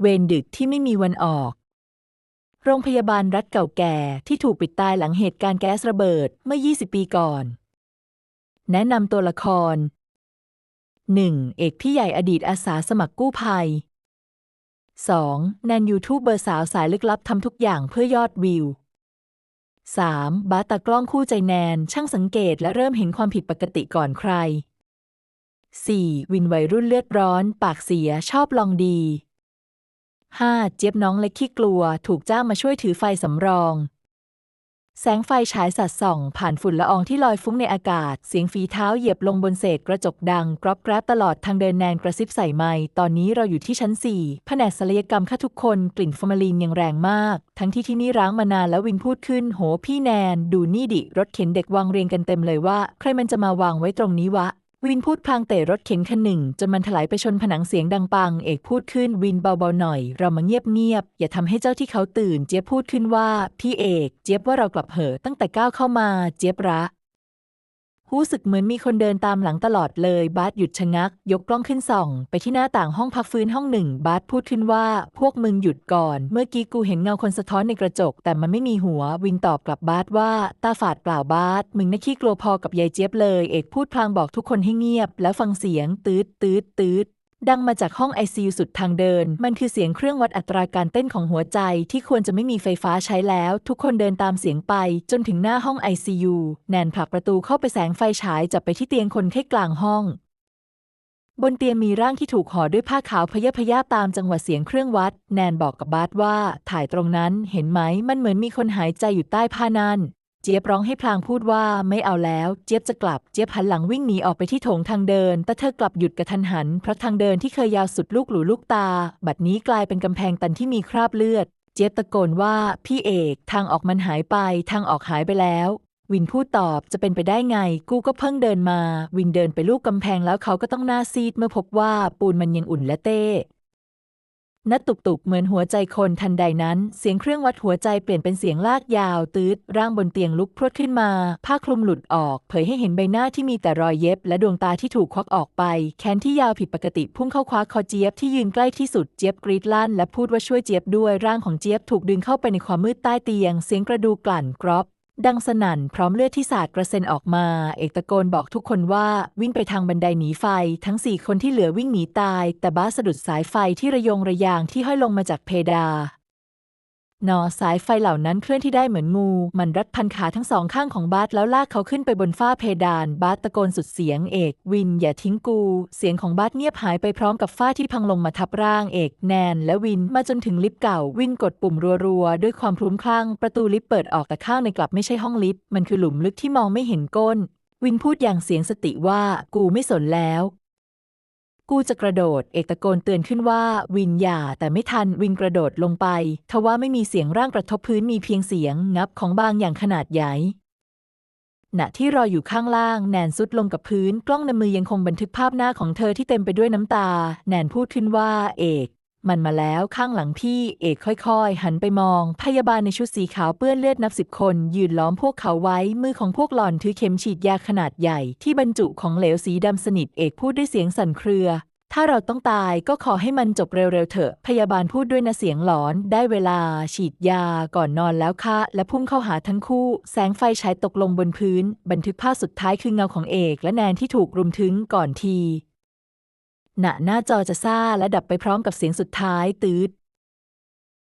เวรดึกที่ไม่มีวันออก โรงพยาบาลรัฐเก่าแก่ที่ถูกปิดตายหลังเหตุการณ์แก๊สระเบิดเมื่อ 20 ปีก่อน แนะนำตัวละคร 1. เอกพี่ใหญ่อดีตอาสาสมัครกู้ภัย 2. แนนยูทูบเบอร์สาวสายลึกลับทำทุกอย่างเพื่อยอดวิว 3. บาตากล้องคู่ใจแนน ช่างสังเกตและเริ่มเห็นความผิดปกติก่อนใคร 4. วินวัยรุ่นเลือดร้อน ปากเสียชอบลองดี 5. เจี๊ยบน้องเล็กขี้กลัว ถูกจ้างมาช่วยถือไฟสำรอง แสงไฟฉายสัดส่อง ผ่านฝุ่นละอองที่ลอยฟุ้งในอากาศ เสียงฝีเท้าเหยียบลงบนเศษกระจกดัง กรอบกราบตลอดทางเดินแนนกระซิบใส่ไมค์ตอนนี้เราอยู่ที่ชั้น 4 แผนกศัลยกรรมค่ะทุกคนกลิ่นฟอร์มาลีนยังแรงมาก ทั้งที่ที่นี่ร้างมานานแล้ววินพูดขึ้น โหพี่แนน ดูนี่ดิ รถเข็นเด็กวางเรียงกันเต็มเลยว่า ใครมันจะมาวางไว้ตรงนี้วะ วินพูดพลางเตะรถเข็นคันหนึ่ง จนมันถลายไปชนผนังเสียงดังปัง เอกพูดขึ้นวินเบาๆหน่อย เรามาเงียบๆอย่าทำให้เจ้าที่เขาตื่น เจี๊ยบพูดขึ้นว่า พี่เอก เจี๊ยบว่าเรากลับเหอะตั้งแต่ก้าวเข้ามาเจี๊ยบระ รู้สึกเหมือนมีคนเดินตามหลังตลอดเลย บาสหยุดชะงัก ยกกล้องขึ้นส่อง ไปที่หน้าต่างห้องพักฟื้นห้องหนึ่ง บาสพูดขึ้นว่า พวกมึงหยุดก่อน เมื่อกี้กูเห็นเงาคนสะท้อนในกระจก แต่มันไม่มีหัว วินตอบกลับบาสว่า ตาฝาดเปล่าบาสมึงน่าขี้กลัวพอกับยายเจี๊ยบเลย เอกพูดพลางบอกทุกคนให้เงียบ แล้วฟังเสียงตืดตืดตืด ดังมาจากห้อง ICU สุดทางเดิน มันคือเสียงเครื่องวัดอัตราการเต้นของหัวใจที่ควรจะไม่มีไฟฟ้าใช้แล้ว ทุกคนเดินตามเสียงไปจนถึงหน้าห้อง ICU แนนผลักประตูเข้าไปแสงไฟฉายจับไปที่เตียงคนไข้กลางห้อง บนเตียงมีร่างที่ถูกห่อด้วยผ้าขาวพยาพยาตามจังหวะเสียงเครื่องวัด แนนบอกกับบาสว่า ถ่ายตรงนั้นเห็นไหมมันเหมือนมีคนหายใจอยู่ใต้ผ้านั่น เจี๊ยบร้องให้พลางพูดว่าไม่เอาแล้ว เจี๊ยบจะกลับ เจี๊ยบหันหลังวิ่งหนีออกไปที่โถงทางเดิน แต่เธอกลับหยุดกระทันหัน เพราะทางเดินที่เคยยาวสุดลูกหลูลูกตา บัดนี้กลายเป็นกำแพงตันที่มีคราบเลือด เจี๊ยบตะโกนว่าพี่เอก ทางออกมันหายไป ทางออกหายไปแล้ว วินพูดตอบจะเป็นไปได้ไง กูก็เพิ่งเดินมา วินเดินไปลูกกำแพงแล้วเขาก็ต้องหน้าซีดเมื่อพบว่าปูนมันยังอุ่นและเต้ นัดตุกๆเหมือนหัวใจคนทันใดนั้น เสียงเครื่องวัดหัวใจเปลี่ยนเป็นเสียงลากยาว ตืดร่างบนเตียงลุกพรวดขึ้นมา ผ้าคลุมหลุดออก เผยให้เห็นใบหน้าที่มีแต่รอยเย็บ และดวงตาที่ถูกควักออกไป แขนที่ยาวผิดปกติพุ่งเข้าคว้าคอเจี๊ยบที่ยืนใกล้ที่สุดเจี๊ยบกรีดลั่นและพูดว่าช่วยเจี๊ยบด้วยร่างของเจี๊ยบถูกดึงเข้าไปในความมืดใต้เตียง เสียงกระดูกกลั่นกรอบ ดังสนั่นพร้อมเลือดที่สาดกระเซ็นออกมา เอกตะโกนบอกทุกคนว่าวิ่งไปทางบันไดหนีไฟ ทั้งสี่คนที่เหลือวิ่งหนีตาย แต่บ้าสะดุดสายไฟที่ระยงระยางที่ห้อยลงมาจากเพดาน นอสายไฟเหล่านั้นเคลื่อนที่ได้เหมือนงู มันรัดพันขาทั้งสองข้างของบาสแล้วลากเขาขึ้นไปบนฝ้าเพดาน บาสตะโกนสุดเสียงเอก วินอย่าทิ้งกู เสียงของบาสเงียบหายไปพร้อมกับฝ้าที่พังลงมาทับร่างเอก แนนและวินมาจนถึงลิฟต์เก่า วินกดปุ่มรัวๆ ด้วยความพลุ้มคลั่ง ประตูลิฟต์เปิดออกแต่ข้างในกลับไม่ใช่ห้องลิฟต์มันคือหลุมลึกที่มองไม่เห็นก้น วินพูดอย่างเสียงสติว่ากูไม่สนแล้ว กูจะกระโดด เอกตะโกนเตือนขึ้นว่าวินอย่าแต่ไม่ทันวินกระโดดลงไป ทว่าไม่มีเสียงร่างกระทบพื้นมีเพียงเสียงงับของบางอย่างขนาดใหญ่ณที่รออยู่ข้างล่างแนนซุดลงกับพื้น กล้องในมือยังคงบันทึกภาพหน้าของเธอที่เต็มไปด้วยน้ำตา แนนพูดขึ้นว่า เอก มันมาแล้วข้างหลังพี่ เอกค่อยๆ หันไปมอง พยาบาลในชุดสีขาวเปื้อนเลือดนับสิบคน ยืนล้อมพวกเขาไว้ มือของพวกหล่อนถือเข็มฉีดยาขนาดใหญ่ ที่บรรจุของเหลวสีดำสนิทเอกพูดด้วยเสียงสั่นเครือ ถ้าเราต้องตายก็ขอให้มันจบเร็วๆเถอะ พยาบาลพูดด้วยนะเสียงหลอน ได้เวลา ฉีดยาก่อนนอนแล้วค่ะ และพุ่งเข้าหาทั้งคู่ แสงไฟฉายตกลงบนพื้น บันทึกภาพสุดท้ายคือเงาของเอก และแนนที่ถูกรุมถึงก่อนที ณหน้าจอจะซ่าและดับไปพร้อมกับเสียงสุดท้ายตืด